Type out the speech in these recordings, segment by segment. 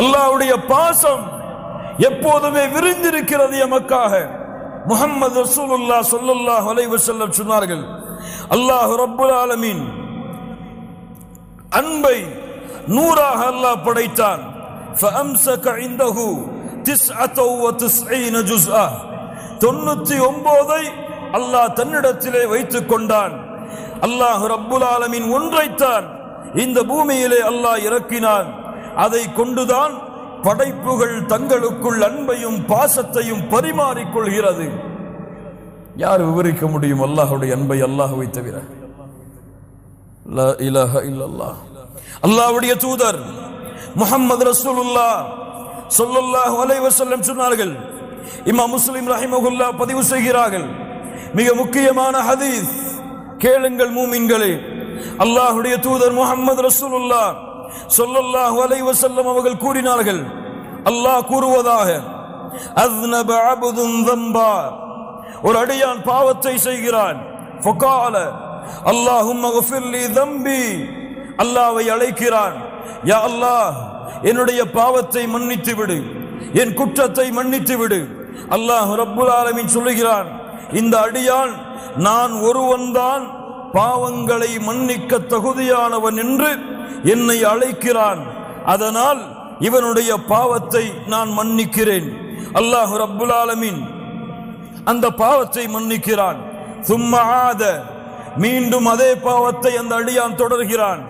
அல்லாவுடைய பாசம் எப்போதுமே விரிந்திருக்கிறது எமக்காக. முகமது ரசூலுல்லா சொல்லுல்லா வலைவு செல்லம் சொன்னார்கள் அல்லாஹ் ரப்புல் ஆலமீன் அன்பை நூறாக அல்லாஹ் படைத்தான். தொண்ணூத்தி ஒன்பதை அல்லாஹ் தன்னிடத்திலே வைத்துக் கொண்டான். அல்லாஹ் ரப்புல் ஆலமின் ஒன்றைத்தான் இந்த பூமியிலே அல்லாஹ் இறக்கினான். அதை கொண்டுதான் படைப்புகள் தங்களுக்குள் அன்பையும் பாசத்தையும் பரிமாறிக்கொள்கிறது. யார் விவரிக்க முடியும் அல்லாஹுடைய அன்பை அல்லாஹுவை தவிர? லா தூதர் முகமது ரசூலுல்லா சொல்லுல்லாஹ் அலைவசல்லம் சொன்னார்கள் இம்மா முஸ்லிம் ரஹிமகுல்லா பதிவு செய்கிறார்கள் மிக முக்கியமான ஹதீஸ் கேளுங்கள் மூமின்களே. அல்லாஹுடைய தூதர் முஹம்மது ரசூலுல்லா சொல்லல்லாஹு அலைவ செல்லம் அவர்கள் கூறினார்கள் அல்லாஹ் கூறுவதாக அத்னப அபுதும் தம்பா ஒரு அடியான் பாவத்தை செய்கிறான். ஃபகால அல்லாஹும் மகஃபில்லி தம்பி அல்லாவை அழைக்கிறான். யா அல்லாஹ் என்னுடைய பாவத்தை மன்னித்து விடு என் குற்றத்தை மன்னித்து விடு அல்லாஹ் ரப்புல் ஆலமின் சொல்லுகிறான். இந்த அடியான் நான் ஒருவன்தான் பாவங்களை மன்னிக்க தகுதியானவன் என்று என்னை அழைக்கிறான். அதனால் இவனுடைய பாவத்தை நான் மன்னிக்கிறேன். அல்லாஹு ரப்புல் ஆலமின் அந்த பாவத்தை மன்னிக்கிறான். சும்மாத மீண்டும் அதே பாவத்தை அந்த அடியான் தொடர்கிறான்.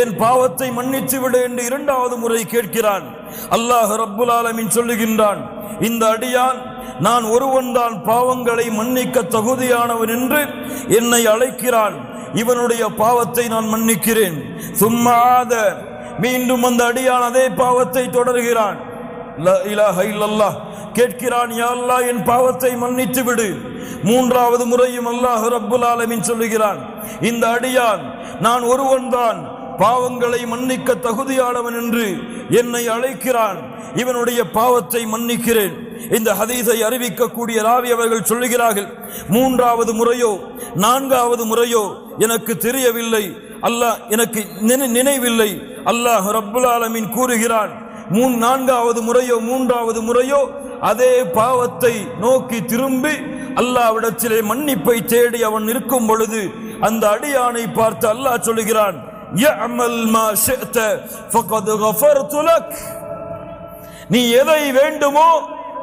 என் பாவத்தை மன்னித்து விட என்று இரண்டாவது முறை கேட்கிறான். அல்லாஹ் ரப்புல் ஆலமின் சொல்லுகின்றான் இந்த அடியான் நான் ஒருவன்தான் பாவங்களை மன்னிக்க தகுதியானவன் என்று என்னை அழைக்கிறான். இவனுடைய பாவத்தை நான் மன்னிக்கிறேன். சும்மாத மீண்டும் அந்த அடியான் அதே பாவத்தை தொடர்கிறான். கேட்கிறான் யாழ்லா என் பாவத்தை மன்னித்து விடு. மூன்றாவது முறையும் அல்லாஹ் ரப்புல் ஆலமின் சொல்லுகிறான் இந்த அடியான் நான் ஒருவன்தான் பாவங்களை மன்னிக்க தகுதியானவன் என்று என்னை அழைக்கிறான். இவனுடைய பாவத்தை மன்னிக்கிறேன். இந்த ஹதீஸை அறிவிக்கக்கூடிய ராவி அவர்கள் சொல்லுகிறார்கள் மூன்றாவது முறையோ நான்காவது முறையோ எனக்கு தெரியவில்லை. அல்லாஹ் எனக்கு நினை- நினைவில்லை. அல்லாஹ் ரப்புல் ஆலமின் கூறுகிறான் மூன் நான்காவது முறையோ மூன்றாவது முறையோ அதே பாவத்தை நோக்கி திரும்பி அல்லாவிடத்திலே மன்னிப்பை தேடி அவன் இருக்கும் பொழுது அந்த அடியானை பார்த்து அல்லாஹ் சொல்லுகிறான் يعمل ما شئت فقد غفرت لك. நீ எதை வேண்டுமோ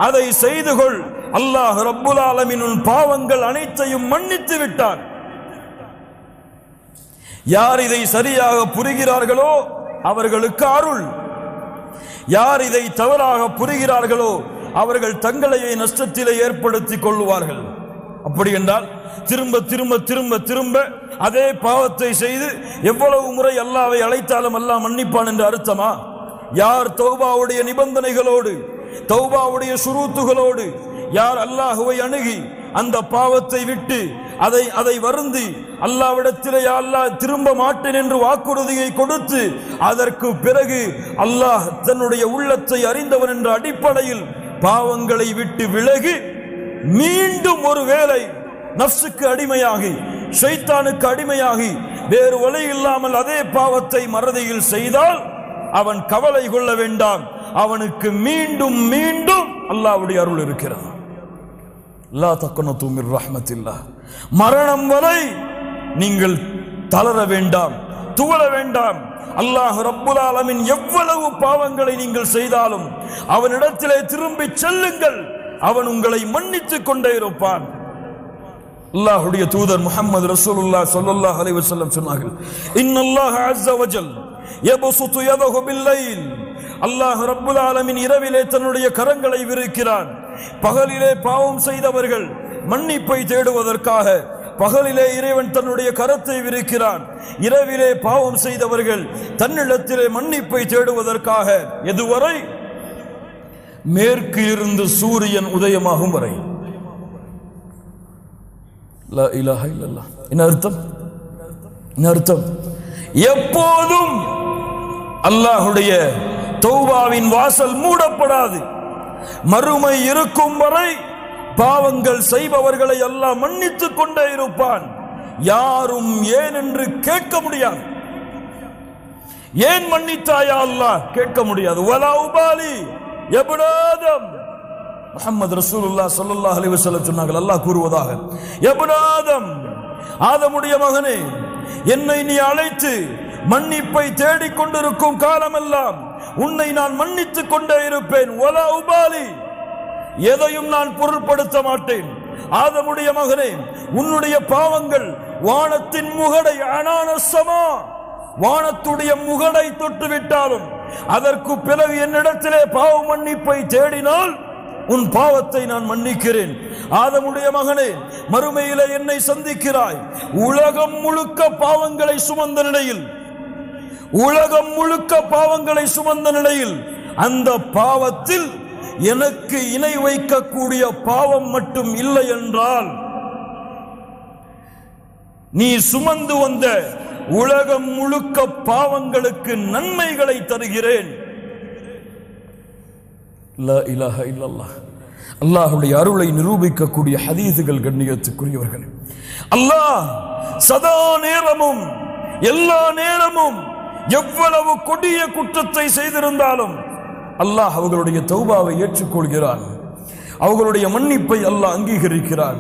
அதை செய்து கொள் அல்லாஹ் ரப்புல் ஆலமீன் உன் பாவங்கள் அனைத்தையும் மன்னித்து விட்டான். யார் இதை சரியாக புரிகிறார்களோ அவர்களுக்கு அருள். யார் இதை தவறாக புரிகிறார்களோ அவர்கள் தங்களையே நஷ்டத்திலே ஏற்படுத்திக் கொள்வார்கள். அப்படி என்றால் திரும்ப திரும்ப திரும்ப திரும்ப அதே பாவத்தை செய்து எவ்வளவு முறை அல்லாவை அழைத்தாலும் அல்லா மன்னிப்பான் என்று அர்த்தமா? யார் தௌபாவுடைய நிபந்தனைகளோடு தௌபாவுடைய சுருத்துகளோடு யார் அல்லாஹுவை அணுகி அந்த பாவத்தை விட்டு அதை அதை வருந்தி அல்லாவிடத்திலே அல்லாஹ் திரும்ப மாட்டேன் என்று வாக்குறுதியை கொடுத்து அதற்கு பிறகு அல்லாஹ் தன்னுடைய உள்ளத்தை அறிந்தவன் என்ற அடிப்படையில் பாவங்களை விட்டு விலகி மீண்டும் ஒரு வேலை நஃப்சுக்கு அடிமையாகி ஷைத்தானுக்கு அடிமையாகி வேறு வழி இல்லாமல் அதே பாவத்தை மறதியில் செய்தால் அவன் கவலை கொள்ள வேண்டாம். அவனுக்கு மீண்டும் மீண்டும் அல்லாஹ்வுடைய அருள் இருக்கிறது. லா தக்கன தூமிர் ரஹ்மத்தில்லா. மரணம் வரை நீங்கள் தளர வேண்டாம் துவள வேண்டாம். அல்லாஹ் ரப்புல் ஆலமின் எவ்வளவு பாவங்களை நீங்கள் செய்தாலும் அவனிடத்திலே திரும்பி செல்லுங்கள். அவன் உங்களை மன்னித்துக் கொண்டே இருப்பான். அல்லாஹுடைய தூதர் முகமது ரசூலுல்லாஹ் ஸல்லல்லாஹு அலைஹி வஸல்லம் சொன்னார்கள் இன்னல்லாஹ அஸ்ஸ வஜல் யபசுத்து யதஹு பில்லைல். அல்லாஹ் ரப்புல் ஆலமீன் இரவிலே தன்னுடைய கரங்களை விரிக்கிறான். பகலிலே பாவம் செய்தவர்கள் மன்னிப்பை தேடுவதற்காக பகலிலே இறைவன் தன்னுடைய கரத்தை விரிக்கிறான். இரவிலே பாவம் செய்தவர்கள் தன்னிடத்திலே மன்னிப்பை தேடுவதற்காக எதுவரை? மேற்கு இருந்து சூரியன் உதயமாகும் வரை. இலாஹ என்ன அர்த்தம் என்ன அர்த்தம் எப்போதும் அல்லாஹுடைய தௌபாவின் வாசல் மூடப்படாது. மறுமை இருக்கும் வரை பாவங்கள் செய்பவர்களை எல்லாம் மன்னித்துக் கொண்டே இருப்பான். யாரும் ஏன் என்று கேட்க முடியாது. ஏன் மன்னித்தாயா அல்லாஹ்? கேட்க முடியாது. வலா உபாலி. எபடாதம் முகமது ரசூலுல்லா ஸல்லல்லாஹு அலிவு செல்ல சொன்னார்கள் அல்லாஹ் கூறுவதாக எபடாதம் ஆதமுடைய மகனே என்னை நீ அழைத்து மன்னிப்பை தேடிக் கொண்டிருக்கும் காலமெல்லாம் உன்னை நான் மன்னித்துக் கொண்டே இருப்பேன். வலா உபாலி எதையும் நான் பொருட்படுத்த மாட்டேன். ஆதமுடைய மகனே உன்னுடைய பாவங்கள் வானத்தின் முகடை அனானசமா வானத்துடைய முகடை தொட்டு விட்டாலும் அதற்கு பிறகு என்னிடத்திலே பாவ மன்னிப்பை தேடினால் உன் பாவத்தை நான் மன்னிக்கிறேன். ஆதமுடைய மகனே மறுமையில என்னை சந்திக்கிறாய். உலகம் முழுக்க பாவங்களை சுமந்த நிலையில் உலகம் முழுக்க பாவங்களை சுமந்த நிலையில் அந்த பாவத்தில் எனக்கு இணை வைக்கக்கூடிய பாவம் மட்டும் இல்லை என்றால் நீ சுமந்து வந்த உலகம் முழுக்க பாவங்களுக்கு நன்மைகளை தருகிறேன். இலாஹ இல்லல்லாஹ். அல்லாஹுடைய அருளை நிரூபிக்கக்கூடிய ஹதீதுகள் கண்ணியத்துக்குரியவர்கள். அல்லாஹ் சதா நேரமும் எல்லா நேரமும் எவ்வளவு கொடிய குற்றத்தை செய்திருந்தாலும் அல்லாஹ் அவர்களுடைய தௌபாவை ஏற்றுக்கொள்கிறான். அவர்களுடைய மன்னிப்பை அல்லாஹ் அங்கீகரிக்கிறான்.